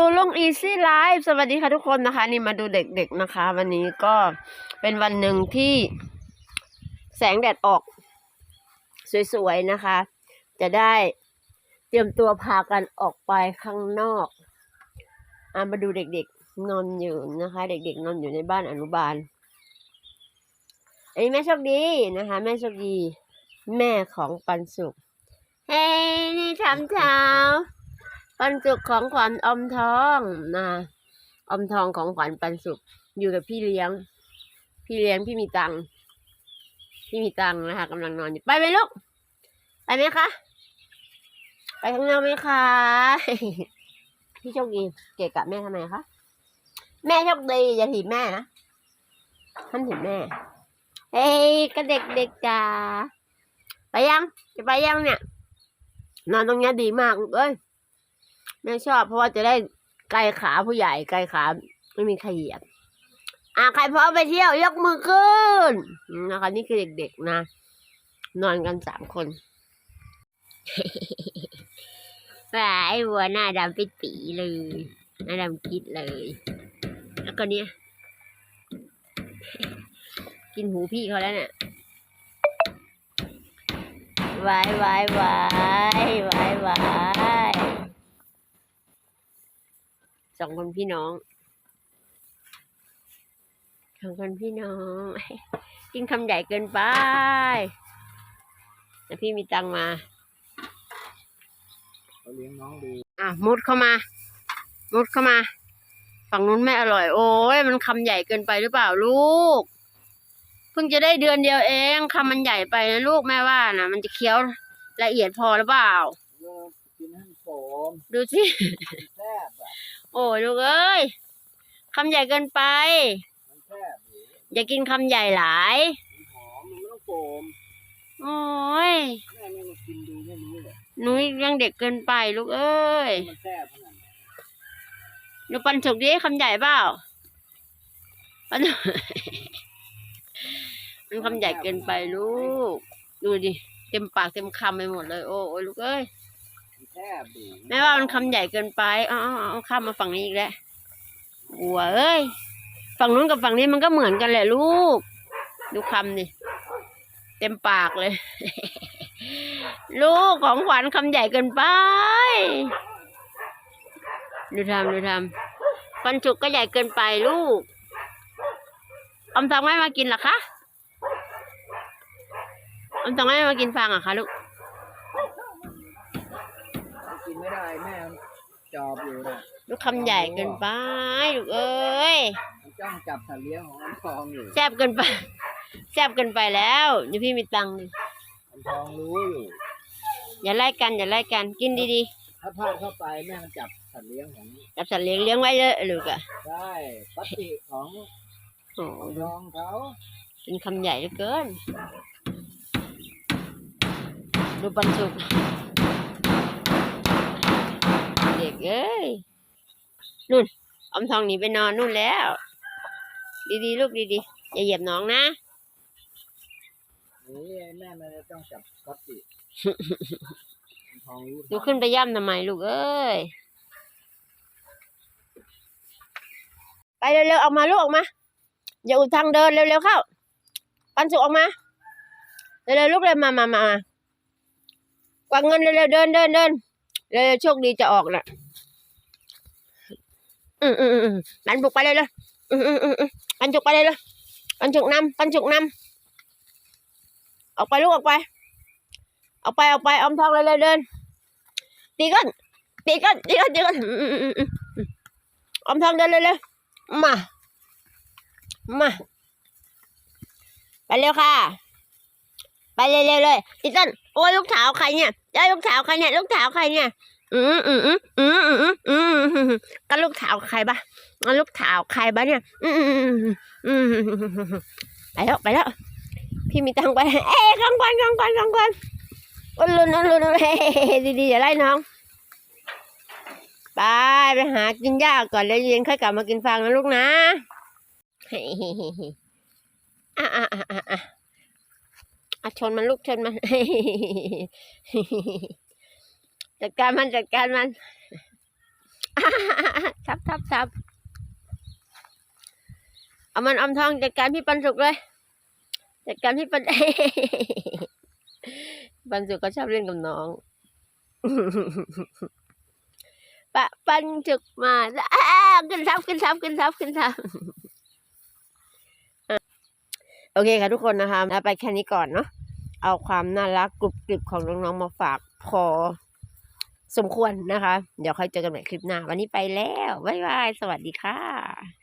รูลุงอีซี่ไลฟ์สวัสดีค่ะทุกคนนะคะ นี่มาดูเด็กๆนะคะ วันนี้ก็เป็นวันหนึ่งที่แสงแดดออก สวยๆนะคะ จะได้เตรียมตัวพากันออกไปข้างนอกอามาดูเด็กๆนอนอยู่นะคะ เด็กๆนอนอยู่ในบ้านอนุบาลอันนี้แม่โชคดีนะคะ แม่โชคดี แม่ของปันสุขเฮ้ยนี่ทำเช้า ปันสุขของขวัญอมทองนะอมทองของขวัญปันสุขอยู่กับพี่เลี้ยง พี่เลี้ยงพี่มีตังพี่มีตังนะคะกำลังนอนอยู่ไปไหมลูกไปไหมคะไปข้างนอกไหมคะพี่โชคดีเกะกะแม่ทำไมคะแม่โชคดีอย่าถีบแม่นะท่านถีบแม่เฮ้ยก็เด็กเด็กจ้าไปยังจะไปยังเนี่ยนอนตรงนี้ดีมากลูกเอ้ย แม่ชอบเพราะว่าจะได้ไกลขาผู้ใหญ่ไกลขาไม่มีใครเหยียบอะใครพร้อมไปเที่ยวยกมือขึ้นนะคะนี่คือเด็กๆนะ นอนกันสามคนว่าไอ้วัวหน้าดำไปตีเลยหน้าดำคิดเลย แล้วก็เนี้ยกินหูพี่เขาแล้วเนี่ยวายวายวายวายวาย สองคนพี่น้องสองคนพี่น้อง กินคำใหญ่เกินไปแต่พี่มีตังค์มาเขาเลี้ยงน้องดีอะมุดเข้ามา มุดเข้ามา ฝั่งนู้นไม่อร่อย โอ้ยมันคำใหญ่เกินไปหรือเปล่าลูก เพิ่งจะได้เดือนเดียวเองคำมันใหญ่ไปนะลูกแม่ว่านะมันจะเคี้ยวละเอียดพอหรือเปล่าเลิกกินให้ มันโสมดูสิมันแซ่บอะโอ้ยลูกเอ้ยคำใหญ่เกินไป มันแซ่บหรืออย่ากินคำใหญ่หลาย มันหอมมันไม่ต้องโสมโอ้ยแม่ไม่มากินดูไม่รู้เลยหนูยังเด็กเกินไปลูกเอ้ยมันแซ่บขนาดไหนหนูปันสุกดิคำใหญ่เปล่าปัน มันคำใหญ่เกินไปลูก ดูดิ เต็มปากเต็มคำไปหมดเลย โอ้โอ้ยลูกเอ้ยมัน แม่ว่ามันคำใหญ่เกินไปเอ๋อาเอาเอาข้ามมาฝั่งนี้อีกแล้วหัวเอ้ย ฝั่งนู้นกับฝั่งนี้มันก็เหมือนกันแหละลูก ดูคำดิเต็มปากเลย ลูกของขวัญคำใหญ่เกินไป ดูทำดูทำฟันจุกก็ใหญ่เกินไปลูกอมทองไม่มากินหรอคะอมทองไม่มากินฟางเหรอคะลูก มันกิน ไม่ได้แม่มันจอบอยู่นะลูกคำใหญ่เกินไปลูกเอ้ยมันจ้องจับสัตว์เลี้ยงของอันทองอยู่แซ่บเกินไปแซ่บเกินไปแล้วเดี๋ยวพี่มีตังค์ดิอันทองรู้อยู่ อย่าไล่กันอย่าไล่กันกินดีถ้าพลาดเข้าไปแม่มันจับสัตว์เลี้ยงของๆจับสัตว์เลี้ยงเลี้ยงไว้เลยลูกอะได้ปฏิของโอ้อันทองเขากินคำใหญ่เหลือเกิน ดูปันสุก เด็กเอ้ยนู่นอมทองหนีไปนอนนู่นแล้ว ดีๆลูกดีๆอย่าเหยียบน้องนะนี่แม่มันจะต้องจับปฏิอันทองรู้ดูขึ้นไปย่ำทำไมลูกเอ้ยไปเร็วๆออกมาลูกออกมา อย่าอุดทางเดินเร็วๆเข้า ปันสุกออกมาเร็วๆลูกเลยมามามามา กวางเงินเร็วๆเดินเดินเดิน เร็วๆโชคดีจะออกน่ะ อืมอืมอืมอืมปันสุกไปเลยเลยอืมอืมอืมอืมปันสุกไปเลยเลยปันสุกนำปันสุกนำออกไปลูกออกไป ออกไปออกไปอมทองเลยเลยเดินตีกันตีกันตีกันตีกันอืมอืมอืมอมอืออมทองเดินเลยเลยมามาไปเร็วค่ะ ไปเร็วๆเลยตีกันโอ้ยลูกสาวใครเนี่ยได้ลูกสาวใครเนี่ยลูกสาวใครเนี่ย อืมอืมอืมอืมอืมอืมก็ลูกสาวใครบ้างลูกสาวใครบ้าเนี่ย อืมอืมอืมไปแล้วไปแล้ว พี่มีตังค์ไปเอ้ยข้างควันข้งควันข้งควันอุลุนอุลุนเฮ้ดีดีอย่าไล่น้องไปไปหากินหญ้าก่อนแล้วเย็นค่อยกลับมากินฟางนะลูกนะเอะอะอะอะ อะชนมันลูกชนมัน จัดการมันจัดการมันทับทับเอามันอำทองจัดการพี่ปันสุกเลยจัดการพี่ปันปันสุกก็ชอบเล่นกับน้องปะปันจุกมาแล้วอ้าขึ้นทับขึ้นทับขึ้นทับขึ้นทับ โอเคค่ะทุกคนนะคะไปแค่นี้ก่อนเนาะเอาความน่ารักกรุบกริบของน้องๆมาฝากพอสมควรนะคะ เดี๋ยวค่อยเจอกันใหม่คลิปหน้า วันนี้ไปแล้ว บ๊ายบาย สวัสดีค่ะ